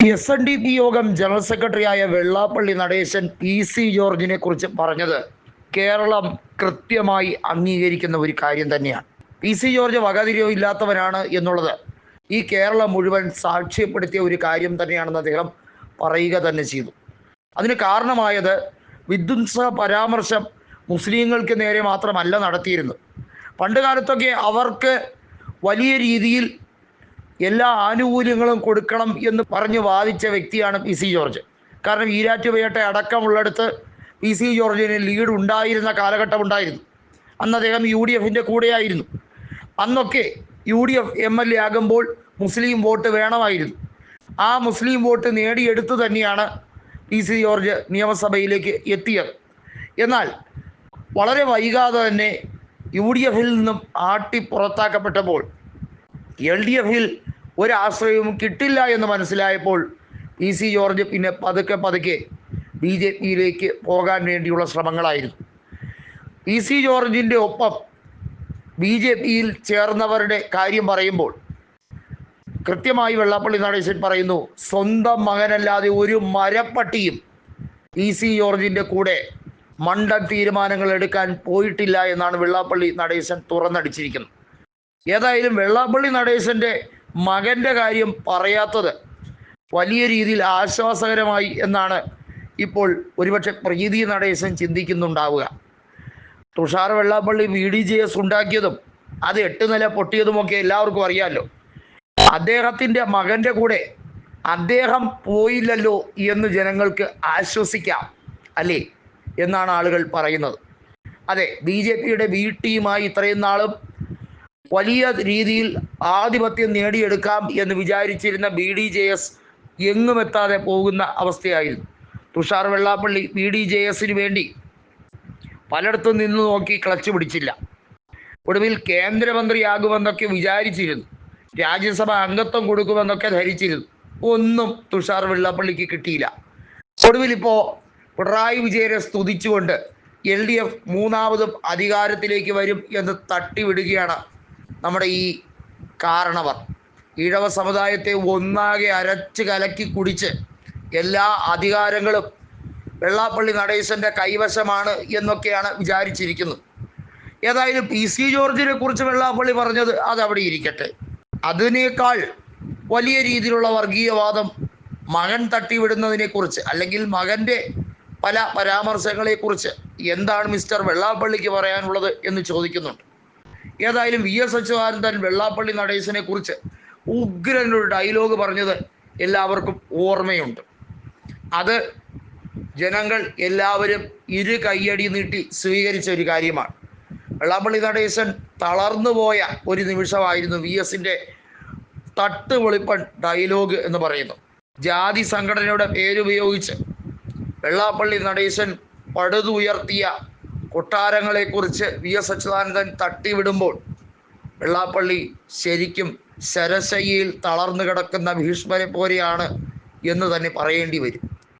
S N D P Yogam general സെക്രട്ടറിയായ Vellappally Natesan P C ജോർജിനെ കുറിച്ച് പറഞ്ഞത് കേരളം കൃത്യമായി അംഗീകരിക്കുന്ന ഒരു കാര്യം തന്നെയാണ്. പി സി ജോർജ് വകതിരിവ് ഇല്ലാത്തവനാണ് എന്നുള്ളത് ഈ കേരളം മുഴുവൻ സാക്ഷ്യപ്പെടുത്തിയ ഒരു കാര്യം തന്നെയാണെന്ന് അദ്ദേഹം പറയുക തന്നെ ചെയ്തു. അതിന് കാരണമായത് വിധ്വംസ പരാമർശം മുസ്ലിങ്ങൾക്ക് നേരെ മാത്രമല്ല നടത്തിയിരുന്നത്. പണ്ട് കാലത്തൊക്കെ അവർക്ക് വലിയ രീതിയിൽ എല്ലാ ആനുകൂല്യങ്ങളും കൊടുക്കണം എന്ന് പറഞ്ഞ് വാദിച്ച വ്യക്തിയാണ് പി സി ജോർജ്. കാരണം ഈരാറ്റുപേട്ട അടക്കമുള്ളിടത്ത് പി സി ജോർജിന് ലീഡ് ഉണ്ടായിരുന്ന കാലഘട്ടം ഉണ്ടായിരുന്നു. അന്ന് അദ്ദേഹം യു ഡി എഫിന്റെ കൂടെയായിരുന്നു. അന്നൊക്കെ U D F M L A ആകുമ്പോൾ മുസ്ലിം വോട്ട് വേണമായിരുന്നു. ആ മുസ്ലിം വോട്ട് നേടിയെടുത്തു തന്നെയാണ് പി സി ജോർജ് നിയമസഭയിലേക്ക് എത്തിയത്. എന്നാൽ വളരെ വൈകാതെ തന്നെ യു ഡി എഫിൽ നിന്നും ആട്ടി പുറത്താക്കപ്പെട്ടപ്പോൾ എൽ ഡി എഫിൽ ഒരാശ്രയവും കിട്ടില്ല എന്ന് മനസ്സിലായപ്പോൾ പി സി ജോർജ് പിന്നെ പതുക്കെ പതുക്കെ ബി ജെ പിയിലേക്ക് പോകാൻ വേണ്ടിയുള്ള ശ്രമങ്ങളായിരുന്നു. പി സി ജോർജിന്റെ ഒപ്പം ബി ജെ പിയിൽ ചേർന്നവരുടെ കാര്യം പറയുമ്പോൾ കൃത്യമായി വെള്ളാപ്പള്ളി നടേശൻ പറയുന്നു സ്വന്തം മകനല്ലാതെ ഒരു മരപ്പട്ടിയും പി സി ജോർജിന്റെ കൂടെ മണ്ടൻ തീരുമാനങ്ങൾ എടുക്കാൻ പോയിട്ടില്ല എന്നാണ് വെള്ളാപ്പള്ളി നടേശൻ തുറന്നടിച്ചിരിക്കുന്നത്. ഏതായാലും വെള്ളാപ്പള്ളി നടേശന്റെ മകന്റെ കാര്യം പറയാത്തത് വലിയ രീതിയിൽ ആശ്വാസകരമായി എന്നാണ് ഇപ്പോൾ ഒരുപക്ഷെ Preethi Natesan ചിന്തിക്കുന്നുണ്ടാവുക. Thushar Vellappally V D J S ഉണ്ടാക്കിയതും അത് എട്ട് നില പൊട്ടിയതുമൊക്കെ എല്ലാവർക്കും അറിയാമല്ലോ അദ്ദേഹത്തിന്റെ മകന്റെ കൂടെ അദ്ദേഹം പോയില്ലല്ലോ എന്ന് ജനങ്ങൾക്ക് ആശ്വസിക്കാം അല്ലേ? എന്നാണ് ആളുകൾ പറയുന്നത്. അതെ ബി ജെ പിയുടെ വീട്ടിയുമായി ഇത്രയും നാളും വലിയ രീതിയിൽ ആധിപത്യം നേടിയെടുക്കാം എന്ന് വിചാരിച്ചിരുന്ന ബി ഡി ജെ എസ് എങ്ങും എത്താതെ പോകുന്ന അവസ്ഥയായിരുന്നു. Thushar Vellappally B D J എസിന് വേണ്ടി പലയിടത്തും നിന്ന് നോക്കി ക്ലച്ച് പിടിച്ചില്ല. ഒടുവിൽ കേന്ദ്രമന്ത്രിയാകുമെന്നൊക്കെ വിചാരിച്ചിരുന്നു. രാജ്യസഭ അംഗത്വം കൊടുക്കുമെന്നൊക്കെ ധരിച്ചിരുന്നു. ഒന്നും തുഷാർ വെള്ളാപ്പള്ളിക്ക് കിട്ടിയില്ല. ഒടുവിൽ ഇപ്പോൾ പിണറായി വിജയനെ സ്തുതിച്ചുകൊണ്ട് എൽ ഡി എഫ് മൂന്നാമതും അധികാരത്തിലേക്ക് വരും എന്ന് തട്ടിവിടുകയാണ് നമ്മുടെ ഈ കാരണവർ. ഈഴവ സമുദായത്തെ ഒന്നാകെ അരച്ച് കലക്കി കുടിച്ച് എല്ലാ അധികാരങ്ങളും വെള്ളാപ്പള്ളി നടേശന്റെ കൈവശമാണ് എന്നൊക്കെയാണ് വിചാരിച്ചിരിക്കുന്നത്. ഏതായാലും പി. സി. ജോർജിനെ കുറിച്ച് വെള്ളാപ്പള്ളി പറഞ്ഞത് അതവിടെ ഇരിക്കട്ടെ. അതിനേക്കാൾ വലിയ രീതിയിലുള്ള വർഗീയവാദം മകൻ തട്ടിവിടുന്നതിനെക്കുറിച്ച് അല്ലെങ്കിൽ മകന്റെ പല പരാമർശങ്ങളെക്കുറിച്ച് എന്താണ് മിസ്റ്റർ വെള്ളാപ്പള്ളിക്ക് പറയാനുള്ളത് എന്ന് ചോദിക്കുന്നുണ്ട്. ഏതായാലും വി എസ് അച്യുതാനന്ദൻ വെള്ളാപ്പള്ളി നടേശനെ കുറിച്ച് ഉഗ്രനൊരു ഡയലോഗ് പറഞ്ഞത് എല്ലാവർക്കും ഓർമ്മയുണ്ട്. അത് ജനങ്ങൾ എല്ലാവരും ഇരു കയ്യടി നീട്ടി സ്വീകരിച്ച ഒരു കാര്യമാണ്. വെള്ളാപ്പള്ളി നടേശൻ തളർന്നു പോയ ഒരു നിമിഷമായിരുന്നു വി എസിന്റെ തട്ടുപൊളിപ്പൻ ഡയലോഗ് എന്ന് പറയുന്നു ജാതി സംഘടനയുടെ പേരുപയോഗിച്ച് വെള്ളാപ്പള്ളി നടേശൻ പടുതുയർത്തിയ കൊട്ടാരങ്ങളെക്കുറിച്ച് വി എസ് അച്യുതാനന്ദൻ തട്ടിവിടുമ്പോൾ വെള്ളാപ്പള്ളി ശരിക്കും ശരശയ്യയിൽ തളർന്നു കിടക്കുന്ന ഭീഷ്മരെ പോലെയാണ് എന്ന് തന്നെ പറയേണ്ടി വരും.